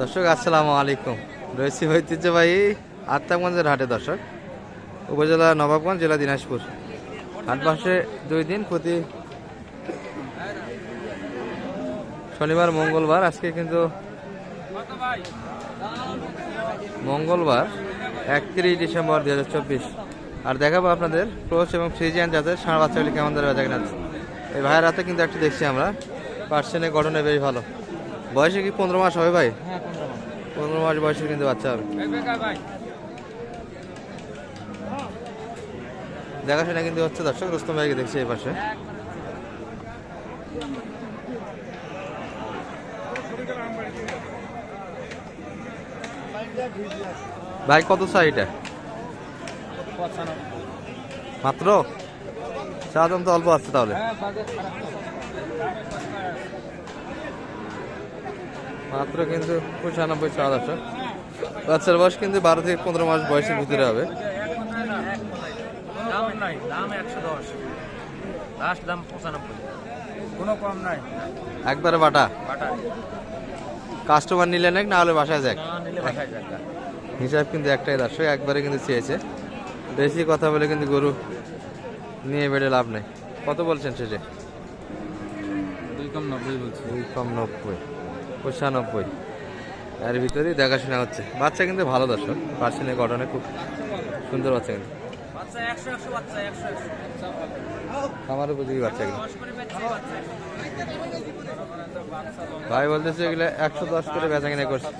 দর্শক, আসসালামু আলাইকুম। রয়েছি ঐতিহ্যবাহী আত্মাগঞ্জের হাটে, দর্শক। উপজেলা নবাবগঞ্জ, জেলা দিনাজপুর। হাট মাসে দুই দিন, প্রতি শনিবার, মঙ্গলবার। আজকে কিন্তু মঙ্গলবার, একত্রিশ ডিসেম্বর দুই হাজার চব্বিশ। আর দেখাবো আপনাদের ক্রোচ এবং ফ্রিজিয়ান জাতের ষাঁড় বাচ্চাগুলি কেমন ধরে বেচা। এই ভাইয়ের হাতে কিন্তু একটু দেখছি আমরা। পার্সেন্টের গঠনে বেশ ভালো। বয়সে কি পনেরো মাস হবে ভাই? পনেরো মাস। বয়সে কিন্তু বাচ্চা হবে। দেখাশোনা কিন্তু হচ্ছে দর্শক রুস্তম ভাইকে দেখছি এই পাশে। ভাই কত চাই এটা মাত্র? চা দাম তো অল্প আসছে তাহলে। মাত্র কিন্তু পঁচানব্বই চা দর্শক বাচ্চার বয়স কিন্তু বারো থেকে পনেরো মাস বয়সের ভিতরে হবে। দাম নাই দাম একশো দশ। লাস্ট দাম পঁচানব্বই। কোনো কম নাই। একবারে বাটা। বাটা। কাস্টমার নিলে নাকি না হলে বাসায় যাক। বাসায় যাক হিসাব কিন্তু একটাই দর্শক একবারে কিন্তু চেয়েছে। বেশি কথা বলে কিন্তু গরু নিয়ে বেড়ে লাভ নেই। কত বলছেন শেষে? দুই কম নব্বই বলছি। দুই কম নব্বই। পঁচানব্বই। এর ভিতরেই দেখাশোনা হচ্ছে। বাচ্চা কিন্তু ভালো দর্শক। পার্সেন্টের গঠনে খুব সুন্দর বাচ্চা কিন্তু। আমার উপযোগী বাচ্চা কিন্তু। ভাই বলতেছে এগুলো একশো দশ করে বেচা কিনা করছে।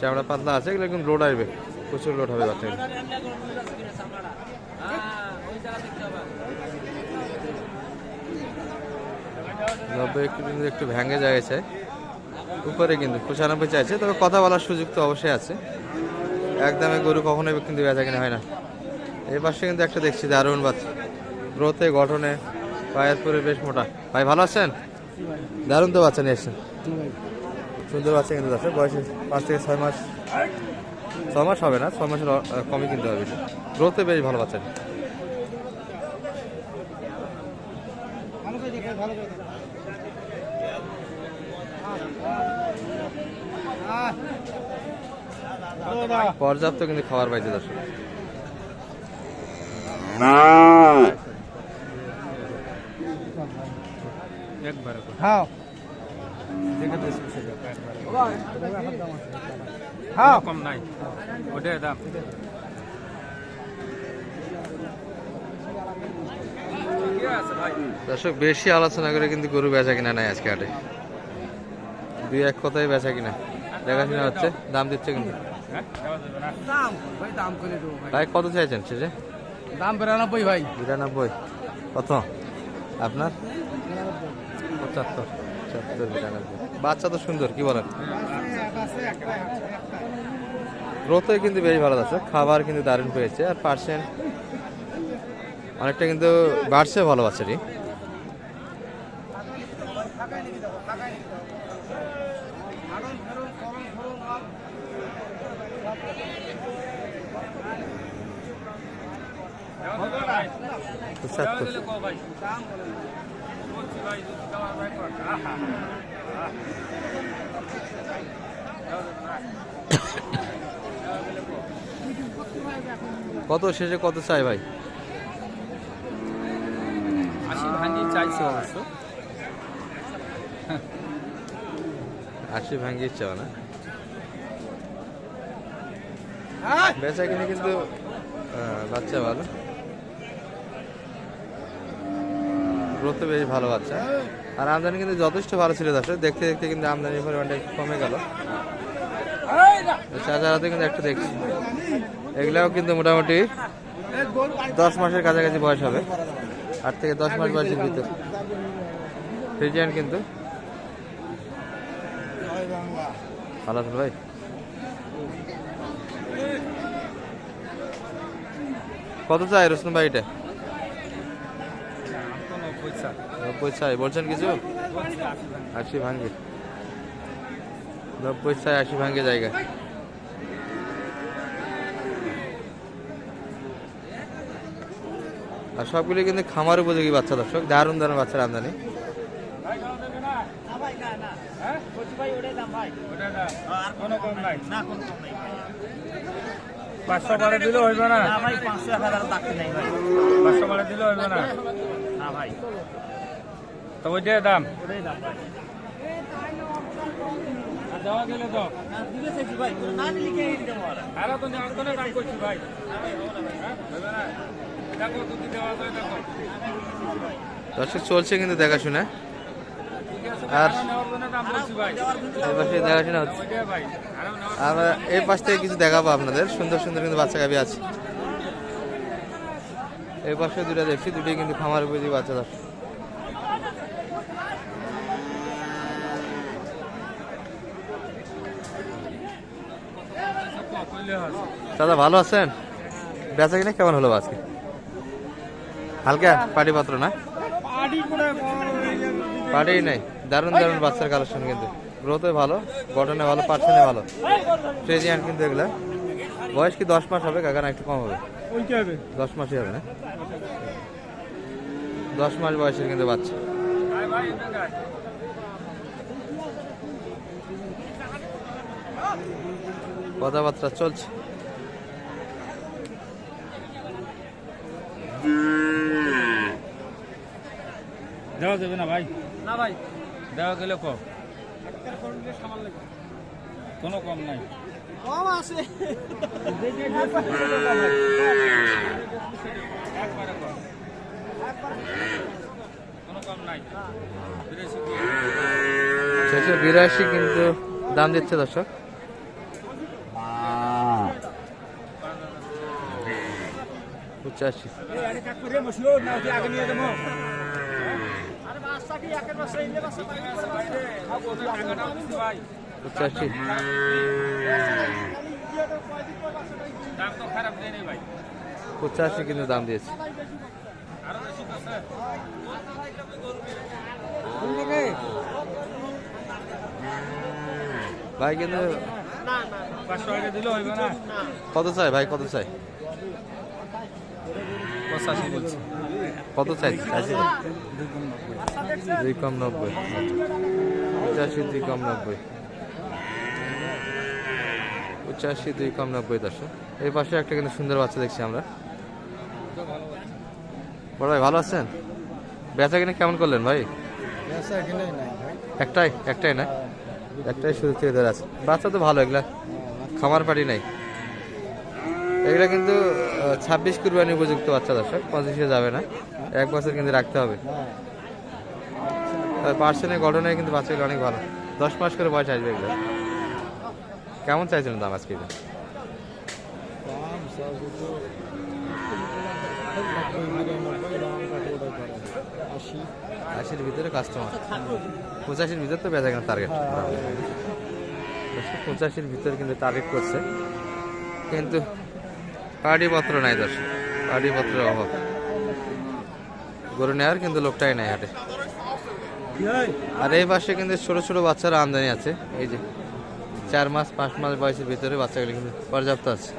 চামড়া পাতলা আছে এগুলো কিন্তু লোড আসবে। প্রচুর লোড হবে বাচ্চা হ্যাঁ ওই জায়গা দেখতে হবে নব্বই কিন্তু একটু ভেঙে যাচ্ছে উপরে কিন্তু পঁচানব্বই চাইছে, তবে কথা বলার সুযোগ তো অবশ্যই আছে। একদমে গরু কখনোই কিন্তু বেচা কিনা হয় না। এই পাশে কিন্তু একটা দেখছি দারুণ বাচ্চা। গ্রোথে, গঠনে, পায়ের পরে বেশ মোটা। ভাই, ভালো আছেন? দারুণ তো বাচ্চা নিয়ে এসছেন সুন্দর বাচ্চা কিন্তু আছে। বয়সে পাঁচ থেকে ছয় মাস। ছয় মাস হবে না, ছয় মাসের কমই কিনতে হবে। গ্রোথে বেশ ভালো বাচ্চা। পর্যাপ্ত কিন্তু খাবার পাইছে দর্শক। একবারে হ্যাঁ হ্যাঁ কম নাই। ওটাই দাম আছে ভাই দর্শক বেশি আলোচনা করে কিন্তু গরু বেচা কিনা নাই আজকে হাটে। দুই এক কথাই বেচা কিনা। দেখাশোনা হচ্ছে। দাম দিচ্ছে কিন্তু। ভাই কত চাইছেন শেষে? দাম বিরানব্বই ভাই। বিরানব্বই। কত? আপনার? পঁচাত্তর। পঁচাত্তর বিরানব্বই। বাচ্চা তো সুন্দর কি বলেন? গ্রোথে কিন্তু বেশ ভালো আছে খাবার কিন্তু দারুণ পেয়েছে। আর পার্সেন্ট অনেকটা কিন্তু বাড়ছে ভালো বাচ্চাটি। কত শেষে কত চাই ভাই আশি ভাঙি চাইছে অবশ্য। আশি ভাঙ্গিয়ে চাও না? বেচা কিনে কিন্তু বাচ্চা ভালো। গ্রোথ বেশ ভালো বাচ্চা। আর আমদানি কিন্তু যথেষ্ট ভালো ছিল দর্শক। দেখতে দেখতে কিন্তু আমদানির পরিমাণটা একটু কমে গেল। চাচারাতে কিন্তু একটু দেখছি। এগুলাও কিন্তু মোটামুটি দশ মাসের কাছাকাছি বয়স হবে। আট থেকে দশ মাস বয়সের ভিতর ফ্রিজিয়ান কিন্তু। ভালো আছেন ভাই? কত চাই রসুন ভাই এটা? নব্বই চাই। বলছেন কিছু? আশি ভাঙ্গে। নব্বই চাই, আশি ভাঙ্গে জায়গা। আর সবগুলি কিন্তু খামার উপযোগী বাচ্চা দর্শক। দারুণ দারুণ বাচ্চার আমদানি। পাঁচশো বারে দিলেও হইবে না? না ভাই পাঁচশো এক হাজার টাকা নেই ভাই। পাঁচশো বারে দিলেও হইবে না? না ভাই। তো ওইটাই দাম। ওটাই দাম ভাই। দেওয়া গেলে তো। দিলে ভাই। না দিলে কে দিতে পারে? তো দাম করছি ভাই। না? দর্শক চলছে কিন্তু দেখাশোনা। আর- এই পাশে দেখাশোনা হচ্ছে। আরও এই পাশ থেকে কিছু দেখাবো আপনাদের। সুন্দর সুন্দর কিন্তু বাচ্চা গাবি আছে। এই পাশে দুটো দেখছি দুটোই কিন্তু খামার উপযোগী বাচ্চা দর্শক। দাদা ভালো আছেন? বেচা কিনা কেমন হলো আজকে? হালকা পাটি পাত্র না? পাটি নাই। দারুণ দারুণ বাচ্চার কালেকশন কিন্তু। গ্রোথে ভালো গঠনে ভালো পার্সেন্টে ভালো। ট্রেজিয়ান কিন্তু এগুলা। বয়স কি দশ মাস হবে? কাকা না একটু কম হবে। দশ মাসই হবে না? দশ মাস বয়সের কিন্তু বাচ্চা। কথাবার্তা চলছে। দেওয়া যাবে না ভাই। না ভাই। দেওয়া গেলে কম। কোনো কম নাই। কম আছে। কোনো কম নাই। বিরাশি দিয়ে। ছশো বিরাশি কিন্তু দাম দিচ্ছে দর্শক। পঁচাশি। পঁচাশি দাম তো খারাপ দেয় নাই ভাই। পঁচাশি কিন্তু দাম দিয়েছে। ভাই কিন্তু পাঁচশো আগে দিলে হইবে না। কত চাই ভাই কত চাই? পঁচাশি বলছি। কত চাই? চাইছি দুই কম নব্বই। পঁচাশি দুই কম নব্বই। পঁচাশি দুই কম নব্বই দর্শক। এই পাশে একটা কিন্তু সুন্দর বাচ্চা দেখছি আমরা। বড় ভাই ভালো আছেন? বেচা কিনে কেমন করলেন ভাই? একটাই একটাই না? একটাই শুরু থেকে ধরে আছে। বাচ্চা তো ভালো এগুলা খামার পাটি নাই। এগুলা কিন্তু ছাব্বিশ কুরবানি উপযুক্ত বাচ্চা দর্শক, পঁচিশে যাবে না। এক বছর কিন্তু রাখতে হবে। তবে পার্সেন্টের গঠনে কিন্তু বাচ্চাগুলো অনেক ভালো। দশ মাস করে বয়স আসবে এগুলো। কেমন চাইছিলেন দাম আজকে আশির ভিতরে কাস্টমার পঁচাশির ভিতরে তো বেচা কেনা টার্গেট পঁচাশির ভিতরে কিন্তু টার্গেট করছে। কিন্তু পাটিপত্র নাই দর্শক পাহাড়িপত্রের অভাব। গরু নেওয়ার কিন্তু লোকটাই নাই হাটে। আর এই পাশে কিন্তু ছোট ছোট বাচ্চারা আমদানি আছে। এই যে চার মাস, পাঁচ মাস বয়সের ভিতরে বাচ্চাগুলি কিন্তু পর্যাপ্ত আছে।